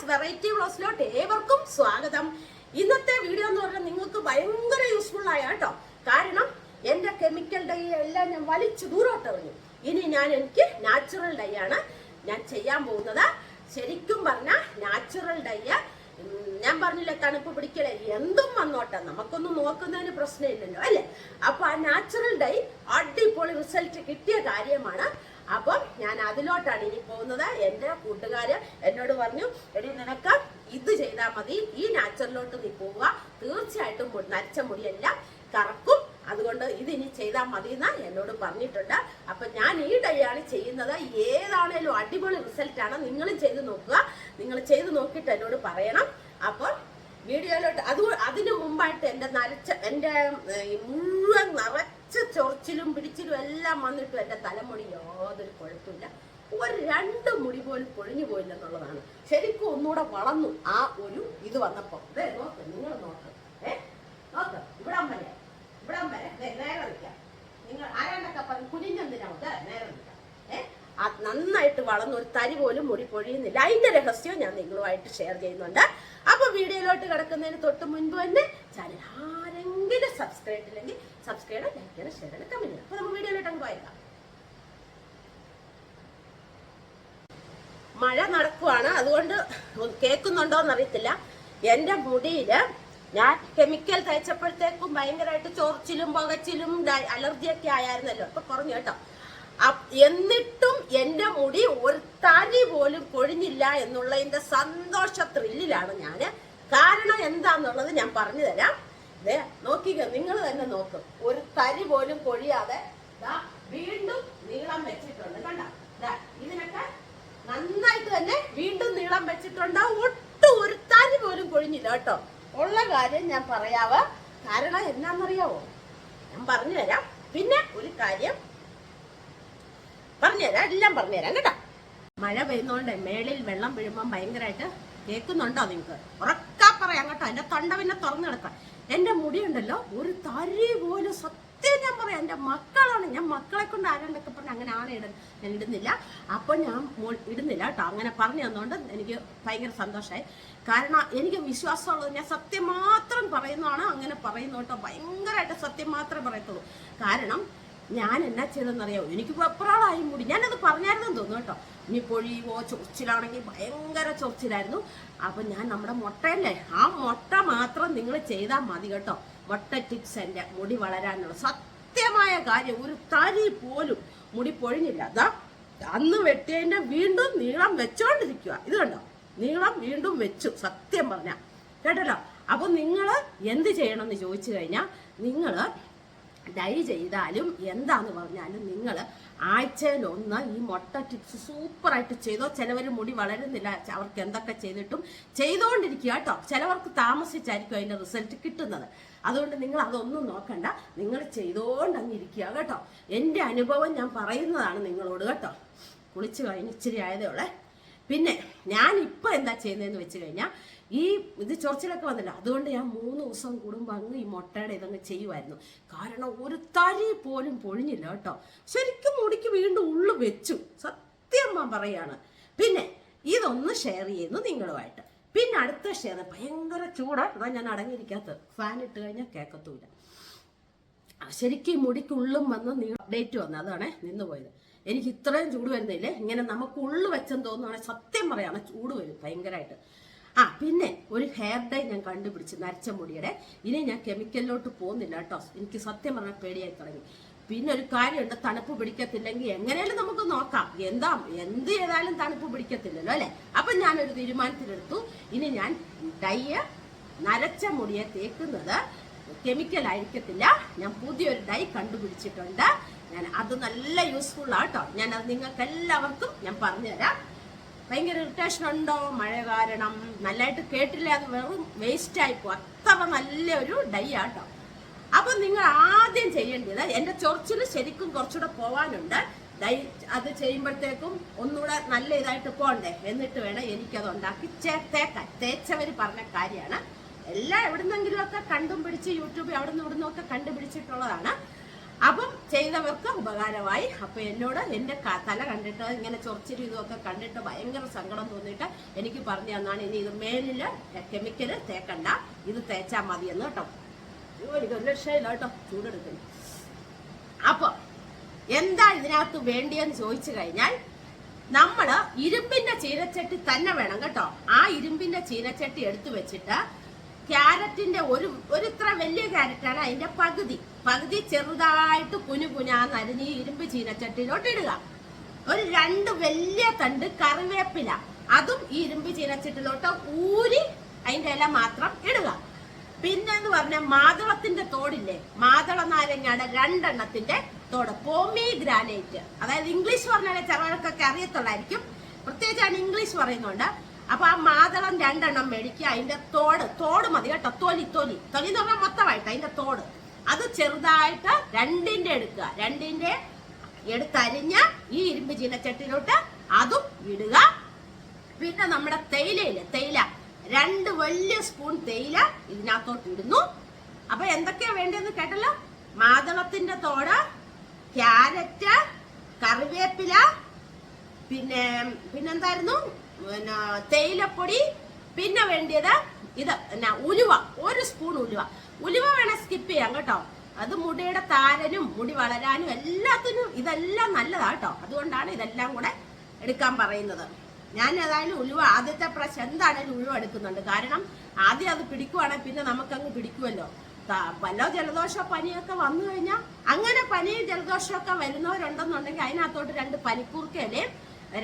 Riyas variety വ്ളോസിലോട്ട് ഏവർക്കും സ്വാഗതം ഇന്നത്തെ വീഡിയോ എന്ന് പറഞ്ഞാൽ നിങ്ങൾക്ക് ഭയങ്കര യൂസ്ഫുൾ ആയ കേട്ടോ കാരണം എന്റെ കെമിക്കൽ ഡൈ എല്ലാം ഞാൻ വലിച്ചു ദൂരോട്ട് എറിഞ്ഞു ഇനി ഞാൻ എനിക്ക് നാച്ചുറൽ ഡൈ ആണ് ഞാൻ ചെയ്യാൻ പോകുന്നത് ശരിക്കും പറഞ്ഞാൽ നാച്ചുറൽ ഡൈ ഞാൻ പറഞ്ഞില്ല തണുപ്പ് പിടിക്കലേ എന്തും വന്നോട്ടെ നമുക്കൊന്നും നോക്കുന്നതിന് പ്രശ്നമില്ലല്ലോ അല്ലേ അപ്പൊ ആ നാച്ചുറൽ ഡൈ അടിപൊളി റിസൾട്ട് കിട്ടിയ കാര്യമാണ് അപ്പം ഞാൻ അതിലോട്ടാണ് ഇനി പോകുന്നത്. എന്റെ കൂട്ടുകാര് എന്നോട് പറഞ്ഞു എടി നിനക്ക് ഇത് ചെയ്താൽ മതി. ഈ നാച്ചുറലിലോട്ട് നീ പോവുക. തീർച്ചയായിട്ടും നരച്ച മുടിയെല്ലാം കറക്കും. അതുകൊണ്ട് ഇത് ഇനി ചെയ്താൽ മതി എന്ന് എന്നോട് പറഞ്ഞിട്ടുണ്ട്. അപ്പൊ ഞാൻ ഈ ഡൈ ആണ് ചെയ്യുന്നത്. ഏതാണേലും അടിപൊളി റിസൾട്ടാണ്. നിങ്ങളും ചെയ്ത് നോക്കുക. നിങ്ങൾ ചെയ്ത് നോക്കിയിട്ട് എന്നോട് പറയണം. അപ്പം വീഡിയോയിലോട്ട് അത് അതിനു മുമ്പായിട്ട് എന്റെ നരച്ച എന്റെ മുഴുവൻ നിറച്ച ചൊറിച്ചിലും പിടിച്ചിലും എല്ലാം വന്നിട്ടും എന്റെ തലമുടി യാതൊരു കുഴപ്പമില്ല. ഒരു രണ്ട് മുടി പോലും പൊഴിഞ്ഞു പോയില്ല എന്നുള്ളതാണ് ശരിക്കും ഒന്നുകൂടെ വളർന്നു ആ ഒരു ഇത് വന്നപ്പോൾ ദേ നോക്ക് നിങ്ങൾ നോക്ക്. നോക്ക് ഇവിടം വരെ ഇവിടം വരെ നേരെ നിൽക്കാം. നിങ്ങൾ ആരാണ്ടൊക്കെ പറഞ്ഞു കുനിഞ്ഞെന്തിനാവും നേരെ നിൽക്കാം. ഏ നന്നായിട്ട് വളർന്നു ഒരു തരി പോലും മുടി പൊഴിയുന്നില്ല. അതിന്റെ രഹസ്യം ഞാൻ നിങ്ങളുമായിട്ട് ഷെയർ ചെയ്യുന്നുണ്ട്. അപ്പൊ വീഡിയോയിലോട്ട് കിടക്കുന്നതിന് തൊട്ട് മുൻപ് തന്നെ ചാനൽ ആരെങ്കിലും സബ്സ്ക്രൈബ് ഇല്ലെങ്കിൽ സബ്സ്ക്രൈബ് ലൈക്ക് ചെയ്യണം ഷെയർ ചെയ്യണം കമന്റ് ചെയ്യണം. അപ്പൊ നമുക്ക് വീഡിയോയിലോട്ട് അങ്ങ് പോയേക്കാം. മഴ നടക്കുവാണ്. അതുകൊണ്ട് കേൾക്കുന്നുണ്ടോ എന്നറിയത്തില്ല. എന്റെ മുടിയിൽ ഞാൻ കെമിക്കൽ തയ്ച്ചപ്പോഴത്തേക്കും ഭയങ്കരമായിട്ട് ചൊറിച്ചിലും പുകച്ചിലും അലർജിയൊക്കെ ആയിരുന്നല്ലോ. അപ്പൊ കുറഞ്ഞു കേട്ടോ. എന്നിട്ടും എന്റെ മുടി ഒരു തരി പോലും കൊഴിഞ്ഞില്ല എന്നുള്ളതിന്റെ സന്തോഷ ത്രില്ലിലാണ് ഞാൻ കാരണം എന്താന്നുള്ളത് ഞാൻ പറഞ്ഞു തരാം. ദേ നോക്കിക്കോ നിങ്ങൾ തന്നെ നോക്കും. ഒരു തരി പോലും കൊഴിയാതെ വീണ്ടും നീളം വെച്ചിട്ടുണ്ട് കണ്ട? ഇതിനൊക്കെ നന്നായിട്ട് തന്നെ വീണ്ടും നീളം വെച്ചിട്ടുണ്ട്. ഒട്ടും ഒരു തരി പോലും കൊഴിഞ്ഞില്ല കേട്ടോ. ഉള്ള കാര്യം ഞാൻ പറയാവ. കാരണം എന്നാന്നറിയാവോ ഞാൻ പറഞ്ഞു തരാം. പിന്നെ ഒരു കാര്യം പറഞ്ഞുതരാം എല്ലാം പറഞ്ഞുതരാം കേട്ടോ. മഴ പെയ്യുന്നോണ്ട് മേളിൽ വെള്ളം വീഴുമ്പോൾ ഭയങ്കരമായിട്ട് കേൾക്കുന്നുണ്ടോ നിങ്ങൾക്ക് ഉറക്കാ പറയാം കേട്ടോ. എന്റെ തൊണ്ട പിന്നെ തുറന്നു കിടക്കാം എന്റെ മുടിയുണ്ടല്ലോ ഒരു തരി പോലും സത്യം ഞാൻ പറയാം എന്റെ മക്കളാണ്. ഞാൻ മക്കളെ കൊണ്ട് ആരാണ്ടൊക്കെ പറഞ്ഞ് അങ്ങനെ ആണ് ഇട ഞാൻ ഇടുന്നില്ല. അപ്പോൾ ഞാൻ ഇടുന്നില്ല കേട്ടോ. അങ്ങനെ പറഞ്ഞു തന്നുകൊണ്ട് എനിക്ക് ഭയങ്കര സന്തോഷമായി കാരണം എനിക്ക് വിശ്വാസമുള്ളത് ഞാൻ സത്യം മാത്രം പറയുന്നതാണ്. അങ്ങനെ പറയുന്നു കേട്ടോ ഭയങ്കരമായിട്ട് സത്യം മാത്രമേ പറയത്തുള്ളൂ. കാരണം ഞാൻ എന്നാ ചെയ്തെന്നറിയാമോ എനിക്ക് വെപ്രാളായി മുടി. ഞാനത് പറഞ്ഞായിരുന്നു തോന്നുന്നു കേട്ടോ. ഇനി പൊഴിയുവോ ചൊറിച്ചിലാണെങ്കിൽ ഭയങ്കര ചൊറിച്ചിലായിരുന്നു. അപ്പം ഞാൻ നമ്മുടെ മുട്ടയല്ലേ? ആ മുട്ട മാത്രം നിങ്ങൾ ചെയ്താൽ മതി കേട്ടോ. മുട്ട ടിപ്സ് എന്റെ മുടി വളരാനുള്ള സത്യമായ കാര്യം. ഒരു തരി പോലും മുടി പൊഴിഞ്ഞില്ല. അതാ അന്ന് വെട്ടിയതിന്റെ വീണ്ടും നീളം വെച്ചോണ്ടിരിക്കുക ഇത് കണ്ടോ? നീളം വീണ്ടും വെച്ചു. സത്യം പറഞ്ഞ. കേട്ടല്ലോ? അപ്പം നിങ്ങൾ എന്ത് ചെയ്യണമെന്ന് ചോദിച്ചു കഴിഞ്ഞാൽ നിങ്ങൾ ഡൈ ചെയ്താലും എന്താന്ന് പറഞ്ഞാലും നിങ്ങൾ ആഴ്ചയിൽ ഒന്ന് ഈ മുട്ട ടിപ്സ് സൂപ്പറായിട്ട് ചെയ്തോ. ചിലവർ മുടി വളരുന്നില്ല. അവർക്ക് എന്തൊക്കെ ചെയ്തിട്ടും ചെയ്തുകൊണ്ടിരിക്കുക കേട്ടോ. ചിലവർക്ക് താമസിച്ചായിരിക്കും അതിന്റെ റിസൾട്ട് കിട്ടുന്നത്. അതുകൊണ്ട് നിങ്ങൾ അതൊന്നും നോക്കണ്ട. നിങ്ങൾ ചെയ്തുകൊണ്ട് അങ്ങ് ഇരിക്കുക കേട്ടോ. എന്റെ അനുഭവം ഞാൻ പറയുന്നതാണ് നിങ്ങളോട് കേട്ടോ. കുളിച്ച് കഴിഞ്ഞ് ഇച്ചിരി ആയതേ ഉള്ളേ. പിന്നെ ഞാൻ ഇപ്പോൾ എന്താ ചെയ്യുന്നതെന്ന് വെച്ച് കഴിഞ്ഞാൽ ഈ ഇത് ചൊറിച്ചിലൊക്കെ വന്നില്ല. അതുകൊണ്ട് ഞാൻ മൂന്ന് ദിവസം കുടുംബം അങ്ങ് ഈ മുട്ടയുടെ ഇതങ്ങ് ചെയ്യുമായിരുന്നു കാരണം ഒരു തരി പോലും പൊഴിഞ്ഞില്ല കേട്ടോ. ശരിക്കും മുടിക്ക് വീണ്ടും ഉള്ളു വെച്ചു. സത്യം ഞാൻ പറയാണ്. പിന്നെ ഇതൊന്ന് ഷെയർ ചെയ്യുന്നു നിങ്ങളുമായിട്ട്. പിന്നെ അടുത്ത ഷെയർ ഭയങ്കര ചൂടാ. അതാ ഞാൻ അടങ്ങിയിരിക്കാത്തത്. ഫാൻ ഇട്ട് കഴിഞ്ഞാൽ കേൾക്കത്തൂല ശരിക്കും ഈ മുടിക്ക് ഉള്ളും വന്ന് നീ അപ്ഡേറ്റ് വന്ന്. അതാണ് നിന്ന് പോയത്. എനിക്ക് ഇത്രയും ചൂട് വരുന്നില്ലേ? ഇങ്ങനെ നമുക്ക് ഉള്ളു വെച്ചെന്ന് തോന്നുവാണെങ്കിൽ സത്യം പറയാണ് ചൂട് വരും ഭയങ്കരമായിട്ട് ആ പിന്നെ ഒരു ഹെയർ ഡൈ ഞാൻ കണ്ടുപിടിച്ച് നരച്ച മുടിയുടെ. ഇനി ഞാൻ കെമിക്കലിലോട്ട് പോകുന്നില്ല കേട്ടോ. എനിക്ക് സത്യം പറഞ്ഞാൽ പേടിയായി തുടങ്ങി. പിന്നെ ഒരു കാര്യമുണ്ട് തണുപ്പ് പിടിക്കത്തില്ലെങ്കിൽ എങ്ങനെയാലും നമുക്ക് നോക്കാം. എന്താ എന്ത് ചെയ്താലും തണുപ്പ് പിടിക്കത്തില്ലല്ലോ അല്ലെ? അപ്പൊ ഞാനൊരു തീരുമാനത്തിലെടുത്തു. ഇനി ഞാൻ ഡൈയെ നരച്ച മുടിയെ തേക്കുന്നത് കെമിക്കൽ ആയിരിക്കത്തില്ല. ഞാൻ പുതിയൊരു ഡൈ കണ്ടുപിടിച്ചിട്ടുണ്ട്. ഞാൻ അത് നല്ല യൂസ്ഫുൾ ആട്ടോ ഞാൻ അത് നിങ്ങൾക്ക് എല്ലാവർക്കും ഞാൻ പറഞ്ഞുതരാം. ഭയങ്കര ഇറിറ്റേഷൻ ഉണ്ടോ? മഴ കാരണം. നല്ലതായിട്ട് കേട്ടില്ല അത് വെറും വേസ്റ്റ് ആയിപ്പോ അത്ര നല്ലൊരു ഡൈ ആട്ടോ. അപ്പൊ നിങ്ങൾ ആദ്യം ചെയ്യേണ്ടത് എന്റെ ചൊറിച്ചിൽ ശരിക്കും കുറച്ചുകൂടെ പോവാനുണ്ട്. ഡൈ അത് ചെയ്യുമ്പോഴത്തേക്കും ഒന്നുകൂടെ നല്ല ഇതായിട്ട് പോകണ്ടേ എന്നിട്ട് വേണം എനിക്കത് ഉണ്ടാക്കി ചേർത്തേക്കാൻ തേച്ചവർ പറഞ്ഞ കാര്യമാണ്. എല്ലാം എവിടുന്നെങ്കിലുമൊക്കെ കണ്ടും പിടിച്ച് യൂട്യൂബിൽ അവിടെ നിന്ന് ഇവിടുന്നൊക്കെ കണ്ടുപിടിച്ചിട്ടുള്ളതാണ്. അപ്പം ചെയ്തവർക്ക് ഉപകാരമായി. അപ്പം എന്നോട് എന്റെ തല കണ്ടിട്ട് ഇങ്ങനെ ചൊറിച്ചിലും ഇതൊക്കെ കണ്ടിട്ട് ഭയങ്കര സങ്കടം തോന്നിയിട്ട് എനിക്ക് പറഞ്ഞു തന്നാണ്. ഇനി ഇത് മേലിൽ കെമിക്കൽ തേക്കണ്ട. ഇത് തേച്ചാ മതിയെന്ന് കേട്ടോ. എനിക്ക് ഒരു രക്ഷയില്ല കേട്ടോ. ചൂടെടുക്കുന്നു അപ്പോൾ എന്താ ഇതിനകത്ത് വേണ്ടിയെന്ന് ചോദിച്ചു കഴിഞ്ഞാൽ നമ്മൾ ഇരുമ്പിന്റെ ചീനച്ചട്ടി തന്നെ വേണം കേട്ടോ. ആ ഇരുമ്പിന്റെ ചീനച്ചട്ടി എടുത്തു വെച്ചിട്ട് ക്യാരറ്റിന്റെ ഒരു ഒരു ഇത്ര വലിയ ക്യാരറ്റാണ് അതിന്റെ പകുതി. പകുതി ചെറുതായിട്ട് കുനു കുനാന്ന് അരിഞ്ഞ് ഇരുമ്പ് ചീനച്ചട്ടിയിലോട്ട് ഇടുക ഒരു രണ്ട് വലിയ തണ്ട് കറിവേപ്പില. അതും ഈ ഇരുമ്പ് ചീനച്ചട്ടിലോട്ട് ഊരി അതിന്റെ ഇല മാത്രം ഇടുക. പിന്നെ എന്ന് പറഞ്ഞ മാതളത്തിന്റെ തോടില്ലേ? മാതള നാരങ്ങയുടെ രണ്ടെണ്ണത്തിന്റെ തോട് പോമി ഗ്രാനൈറ്റ് അതായത് ഇംഗ്ലീഷ് പറഞ്ഞാലേ ചിലവർക്കൊക്കെ അറിയത്തുള്ളായിരിക്കും. പ്രത്യേകിച്ചാണ് ഇംഗ്ലീഷ് പറയുന്നുണ്ട്. അപ്പൊ ആ മാതളം രണ്ടെണ്ണം മേടിക്കുക. അതിന്റെ തോട് തോട് മതി കേട്ടോ. തൊലി തൊലി. തൊലി എന്ന് പറഞ്ഞാൽ മൊത്തമായിട്ട് അതിന്റെ തോട്. അത് ചെറുതായിട്ട് രണ്ടിന്റെ എടുക്കുക. രണ്ടിന്റെ എടുത്തരിഞ്ഞ ഈ ഇരുമ്പ് ചീനച്ചട്ടിയിലോട്ട് അതും ഇടുക. പിന്നെ നമ്മുടെ തേയിലയിൽ തേയില. രണ്ട് വലിയ സ്പൂൺ തേയില ഇതിനകത്തോട്ട് ഇടുന്നു. അപ്പൊ എന്തൊക്കെയാ വേണ്ടതെന്ന് കേട്ടല്ലോ? മാതളത്തിന്റെ തോട് ക്യാരറ്റ് കറിവേപ്പില പിന്നെ പിന്നെന്തായിരുന്നു? പിന്നെ തേയിലപ്പൊടി. പിന്നെ വേണ്ടിയത് ഇത് എന്നാ ഉലുവ. ഒരു സ്പൂൺ ഉലുവ. ഉലുവ വേണം സ്കിപ്പ് ചെയ്യാം കേട്ടോ. അത് മുടിയുടെ താരനും മുടി വളരാനും എല്ലാത്തിനും ഇതെല്ലാം നല്ലതാ കേട്ടോ. അതുകൊണ്ടാണ് ഇതെല്ലാം കൂടെ എടുക്കാൻ പറയുന്നത്. ഞാൻ ഏതായാലും ഉലുവ ആദ്യത്തെ പ്രാവശ്യം എന്താണേലും ഉലുവ എടുക്കുന്നുണ്ട്. കാരണം ആദ്യം അത് പിടിക്കുവാണെങ്കിൽ പിന്നെ നമുക്കങ്ങ് പിടിക്കുമല്ലോ വല്ല ജലദോഷ പനിയൊക്കെ വന്നു കഴിഞ്ഞാൽ അങ്ങനെ പനിയും ജലദോഷമൊക്കെ വരുന്നവരുണ്ടെന്നുണ്ടെങ്കിൽ അതിനകത്തോട്ട് രണ്ട് പനിക്കൂർക്കയിലയും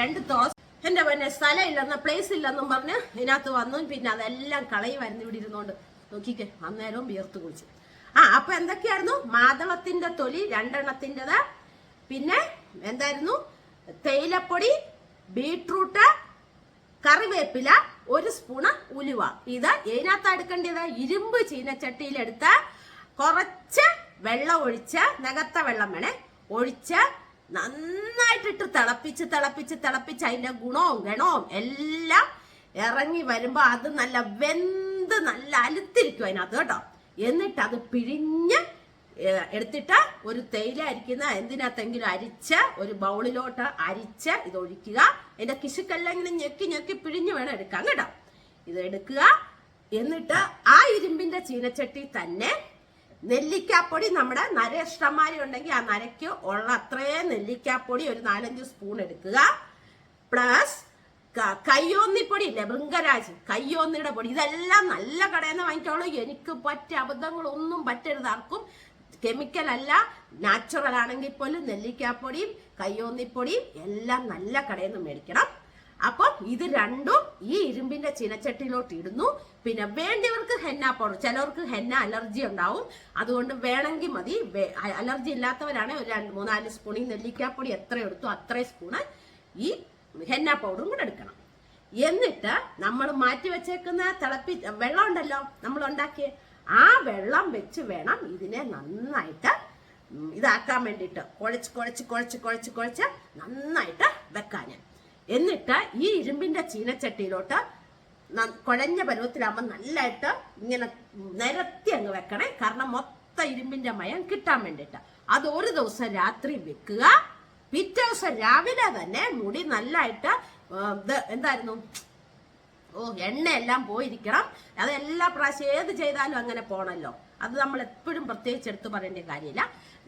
രണ്ട് ദോശ എന്റെ പിന്നെ സ്ഥലം ഇല്ലെന്നും പ്ലേസ് ഇല്ലെന്നും പറഞ്ഞ് ഇതിനകത്ത് വന്നു. പിന്നെ അതെല്ലാം കളയുമായിരുന്നു ഇവിടെ ഇരുന്നോണ്ട് നോക്കിക്കേ അന്നേരവും വിയർത്ത് കുളിച്ചു. ആ അപ്പൊ എന്തൊക്കെയായിരുന്നു? മാതളത്തിന്റെ തൊലി രണ്ടെണ്ണത്തിന്റെത്. പിന്നെ എന്തായിരുന്നു? തേയിലപ്പൊടി ബീട്രൂട്ട് കറിവേപ്പില ഒരു സ്പൂണ് ഉലുവ. ഇത് ഇതിനകത്ത് എടുക്കേണ്ടത് ഇരുമ്പ് ചീനച്ചട്ടിയിലെടുത്ത് കുറച്ച് വെള്ളം ഒഴിച്ച് നകത്ത വെള്ളം വേണേ ഒഴിച്ച് നന്നായിട്ടിട്ട് തിളപ്പിച്ച് തിളപ്പിച്ച് തിളപ്പിച്ച് അതിന്റെ ഗുണവും ഗണവും എല്ലാം ഇറങ്ങി വരുമ്പോൾ അത് നല്ല വെന്ത് നല്ല അലുത്തിരിക്കും അതിനകത്ത് കേട്ടോ. എന്നിട്ട് അത് പിഴിഞ്ഞ് എടുത്തിട്ട് ഒരു തേയില അരിക്കുന്ന എന്തിനകത്തെങ്കിലും അരിച്ച് ഒരു ബൗളിലോട്ട് അരിച്ച് ഇത് ഒഴിക്കുക അതിന്റെ കിശുക്കെല്ലാം ഇങ്ങനെ ഞെക്കി ഞെക്കി പിഴിഞ്ഞ് വേണം എടുക്കാൻ കേട്ടോ. ഇത് എടുക്കുക. എന്നിട്ട് ആ ഇരുമ്പിന്റെ ചീനച്ചട്ടി തന്നെ നെല്ലിക്കാപ്പൊടി നമ്മുടെ നര ഇഷ്ടമാരി ഉണ്ടെങ്കിൽ ആ നരയ്ക്ക് ഉള്ള അത്രയും നെല്ലിക്കാപ്പൊടി ഒരു നാലഞ്ച് സ്പൂൺ എടുക്കുക. പ്ലസ് കയ്യോന്നിപ്പൊടി ഇല്ലേ? ബൃങ്കരാജ് കയ്യോന്നിയുടെ പൊടി. ഇതെല്ലാം നല്ല കടയിൽ നിന്ന് വാങ്ങിക്കോളൂ. എനിക്ക് പറ്റ അബദ്ധങ്ങളൊന്നും പറ്റരുത് ആർക്കും. കെമിക്കൽ അല്ല. നാച്ചുറൽ ആണെങ്കിൽ പോലും നെല്ലിക്കാപ്പൊടിയും കയ്യോന്നിപ്പൊടിയും എല്ലാം നല്ല കടയിൽ നിന്ന് മേടിക്കണം. അപ്പം ഇത് രണ്ടും ഈ ഇരുമ്പിന്റെ ചിനച്ചട്ടിയിലോട്ട് ഇടുന്നു. പിന്നെ വേണ്ടിയവർക്ക് ഹെന്ന പൗഡർ. ചിലവർക്ക് ഹെന്ന അലർജി ഉണ്ടാവും. അതുകൊണ്ട് വേണമെങ്കിൽ മതി. അലർജി ഇല്ലാത്തവരാണെങ്കിൽ ഒരു രണ്ട് മൂന്നാൽ സ്പൂൺ ഈ നെല്ലിക്കാപ്പൊടി എത്ര എടുത്തു അത്രയും സ്പൂണ് ഈ ഹെന്ന പൗഡറും കൂടെ എടുക്കണം. എന്നിട്ട് നമ്മൾ മാറ്റി വെച്ചേക്കുന്ന തിളപ്പി വെള്ളം ഉണ്ടല്ലോ നമ്മൾ ഉണ്ടാക്കിയ ആ വെള്ളം വെച്ച് വേണം ഇതിനെ നന്നായിട്ട് ഇതാക്കാൻ വേണ്ടിയിട്ട്. കുഴച്ച് കുഴച്ച് കുഴച്ച് കുഴച്ച് കുഴച്ച് നന്നായിട്ട് വെക്കാൻ എന്നിട്ട് ഈ ഇരുമ്പിന്റെ ചീനച്ചട്ടിയിലോട്ട് കുഴഞ്ഞ പരുവത്തിലാകുമ്പോൾ നല്ലതായിട്ട് ഇങ്ങനെ നിരത്തി അങ്ങ് വെക്കണേ. കാരണം മൊത്തം ഇരുമ്പിന്റെ മയം കിട്ടാൻ വേണ്ടിയിട്ട്. അത് ഒരു ദിവസം രാത്രി വെക്കുക. പിറ്റേ ദിവസം രാവിലെ തന്നെ മുടി നല്ലതായിട്ട് എന്തായിരുന്നു? ഓ എണ്ണയെല്ലാം പോയിരിക്കണം. അത് എല്ലാ പ്രാവശ്യം ഏത് ചെയ്താലും അങ്ങനെ പോണല്ലോ. അത് നമ്മൾ എപ്പോഴും പ്രത്യേകിച്ച് എടുത്തു പറയേണ്ട കാര്യമില്ല.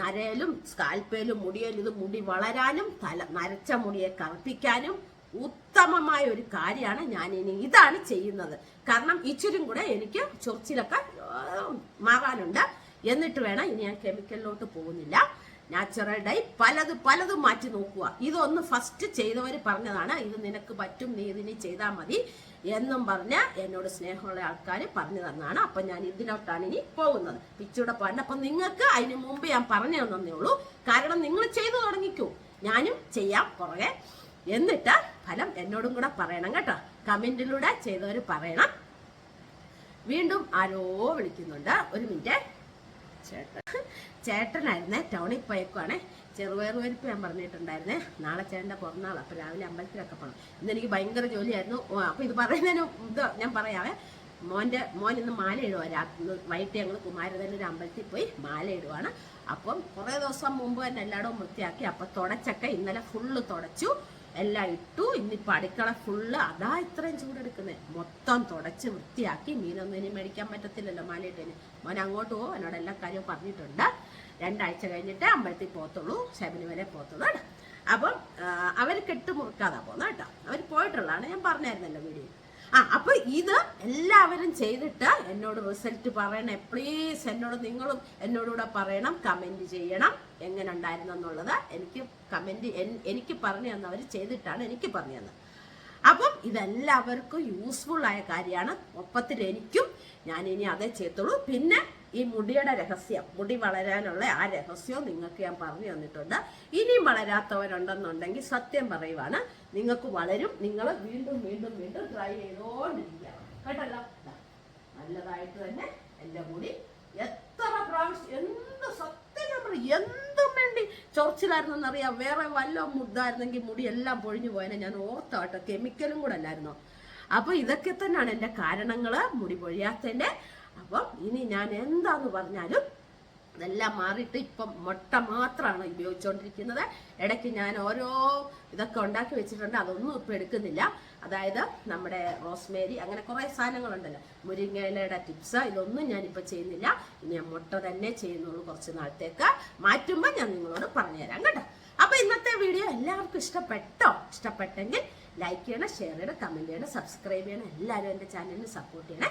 നരയിലും സ്കാൽപ്പേലും മുടിയിലും ഇത് മുടി വളരാനും തല നരച്ച മുടിയെ കറുപ്പിക്കാനും ഉത്തമമായ ഒരു കാര്യമാണ് ഞാൻ ഇനി ഇതാണ് ചെയ്യുന്നത്. കാരണം ഇച്ചിരും കൂടെ എനിക്ക് ചൊറിച്ചിലൊക്കെ മാറാനുണ്ട്. എന്നിട്ട് വേണം ഇനി ഞാൻ കെമിക്കലിലോട്ട് പോകുന്നില്ല. നാച്ചുറൽ ഡൈ പലത് പലതും മാറ്റി നോക്കുക. ഇതൊന്ന് ഫസ്റ്റ് ചെയ്തവർ പറഞ്ഞതാണ് ഇത് നിനക്ക് പറ്റും നീ ഇതിന് ചെയ്താൽ മതി എന്നും പറഞ്ഞ എന്നോട് സ്നേഹമുള്ള ആൾക്കാർ പറഞ്ഞു തന്നാണ് അപ്പൊ ഞാൻ ഇതിലോട്ടാണ് ഇനി പോകുന്നത്. പിച്ചൂടെ പറഞ്ഞ അപ്പൊ നിങ്ങൾക്ക് അതിന് മുമ്പ് ഞാൻ പറഞ്ഞു തന്നേ ഉള്ളൂ. കാരണം നിങ്ങൾ ചെയ്തു തുടങ്ങിക്കൂ. ഞാനും ചെയ്യാം പുറകെ. എന്നിട്ട് ഫലം എന്നോടും കൂടെ പറയണം കേട്ടോ. കമന്റിലൂടെ ചെയ്തവർ പറയണം. വീണ്ടും ആരോ വിളിക്കുന്നുണ്ട്. ഒരു മിനിറ്റ്. ചേട്ടൻ. ചേട്ടനായിരുന്നേ ടൗണിൽ പോയേക്കുവാണേ. ചെറുപയർ പരിപ്പ് ഞാൻ പറഞ്ഞിട്ടുണ്ടായിരുന്നേ. നാളെ ചേട്ടന്റെ പിറന്നാൾ അപ്പോൾ രാവിലെ അമ്പലത്തിലൊക്കെ പോകണം ഇന്ന് എനിക്ക് ഭയങ്കര ജോലിയായിരുന്നു. അപ്പോൾ ഇത് പറയുന്നതിന് ഇത് ഞാൻ പറയാവേ. മോന്റെ മോൻ ഇന്ന് മാല ഇടുക രാത്രി വൈകിട്ട് ഞങ്ങൾ കുമാരതല്ലൊരു അമ്പലത്തിൽ പോയി മാല ഇടുവാണ്. അപ്പം കുറേ ദിവസം മുമ്പ് തന്നെ എല്ലായിടവും വൃത്തിയാക്കി അപ്പം തുടച്ചൊക്കെ ഇന്നലെ ഫുള്ള് തുടച്ചു. എല്ലാം ഇട്ടു. ഇന്നിപ്പോൾ അടുക്കള ഫുള്ള് അതാ ഇത്രയും ചൂടെടുക്കുന്നത് മൊത്തം തുടച്ച് വൃത്തിയാക്കി. മീനൊന്നും ഇനി മേടിക്കാൻ പറ്റത്തില്ലല്ലോ മാലയിട്ടതിന് മോൻ അങ്ങോട്ട് പോകും എന്നോട് എല്ലാ കാര്യവും പറഞ്ഞിട്ടുണ്ട്. രണ്ടാഴ്ച കഴിഞ്ഞിട്ട് അമ്പലത്തിൽ പോകത്തുള്ളൂ ശബരിമല പോകത്തുള്ളൂ കേട്ടോ. അപ്പം അവർ കെട്ടുമുറുക്കാതാ പോകുന്നത് കേട്ടോ. അവർ പോയിട്ടുള്ളതാണ് ഞാൻ പറഞ്ഞായിരുന്നല്ലോ വീഡിയോ ആ അപ്പോൾ ഇത് എല്ലാവരും ചെയ്തിട്ട് എന്നോട് റിസൾട്ട് പറയണേ. പ്ലീസ് എന്നോട് നിങ്ങളും എന്നോടുകൂടെ പറയണം കമന്റ് ചെയ്യണം. എങ്ങനെ ഉണ്ടായിരുന്നു എന്നുള്ളത് എനിക്ക് കമന്റ് എനിക്ക് പറഞ്ഞു തന്നവർ ചെയ്തിട്ടാണ് എനിക്ക് പറഞ്ഞു തന്നത്. അപ്പം ഇതെല്ലാവർക്കും യൂസ്ഫുൾ ആയ കാര്യമാണ്. ഒപ്പത്തിൽ എനിക്കും ഞാൻ ഇനി അതേ ചെയ്യത്തുള്ളൂ. പിന്നെ ഈ മുടിയുടെ രഹസ്യം മുടി വളരാനുള്ള ആ രഹസ്യവും നിങ്ങൾക്ക് ഞാൻ പറഞ്ഞു തന്നിട്ടുണ്ട്. ഇനിയും വളരാത്തവരുണ്ടെന്നുണ്ടെങ്കിൽ സത്യം പറയുവാണ് നിങ്ങൾക്ക് വളരും നിങ്ങൾ വീണ്ടും വീണ്ടും വീണ്ടും ട്രൈ ചെയ്തോണ്ടിരിക്കുക കേട്ടല്ലോ? നല്ലതായിട്ട് തന്നെ എന്റെ മുടി എത്ര പ്രാവശ്യം എന്ത് സത്യം നമ്മൾ എന്തും വേണ്ടി ചൊറിച്ചിലായിരുന്നു അറിയാം വേറെ വല്ല മുദ്ദായിരുന്നെങ്കിൽ മുടി എല്ലാം പൊഴിഞ്ഞു പോയതിനെ ഞാൻ ഓർത്തോട്ടോ കെമിക്കലും കൂടെ അല്ലായിരുന്നോ? അപ്പൊ ഇതൊക്കെ തന്നെയാണ് എന്റെ കാരണങ്ങൾ. മുടി പൊഴിയാത്തതിന്റെ അപ്പം ഇനി ഞാൻ എന്താന്ന് പറഞ്ഞാലും ഇതെല്ലാം മാറിയിട്ട് ഇപ്പം മുട്ട മാത്രമാണ് ഉപയോഗിച്ചുകൊണ്ടിരിക്കുന്നത് ഇടയ്ക്ക് ഞാൻ ഓരോ ഇതൊക്കെ ഉണ്ടാക്കി വെച്ചിട്ടുണ്ട്. അതൊന്നും ഇപ്പം എടുക്കുന്നില്ല. അതായത് നമ്മുടെ റോസ്മേരി അങ്ങനെ കുറേ സാധനങ്ങളുണ്ടല്ലോ. മുരിങ്ങയിലയുടെ ടിപ്സ് ഇതൊന്നും ഞാനിപ്പോൾ ചെയ്യുന്നില്ല. ഇനി ഞാൻ മുട്ട തന്നെ ചെയ്യുന്നുള്ളൂ കുറച്ച് നാളത്തേക്ക്. മാറ്റുമ്പോൾ ഞാൻ നിങ്ങളോട് പറഞ്ഞുതരാം കേട്ടോ. അപ്പോൾ ഇന്നത്തെ വീഡിയോ എല്ലാവർക്കും ഇഷ്ടപ്പെട്ടോ? ഇഷ്ടപ്പെട്ടെങ്കിൽ ലൈക്ക് ചെയ്യണം ഷെയർ ചെയ്യണം കമന്റ് ചെയ്യണം സബ്സ്ക്രൈബ് ചെയ്യണം. എല്ലാവരും എന്റെ ചാനലിന് സപ്പോർട്ട് ചെയ്യണേ.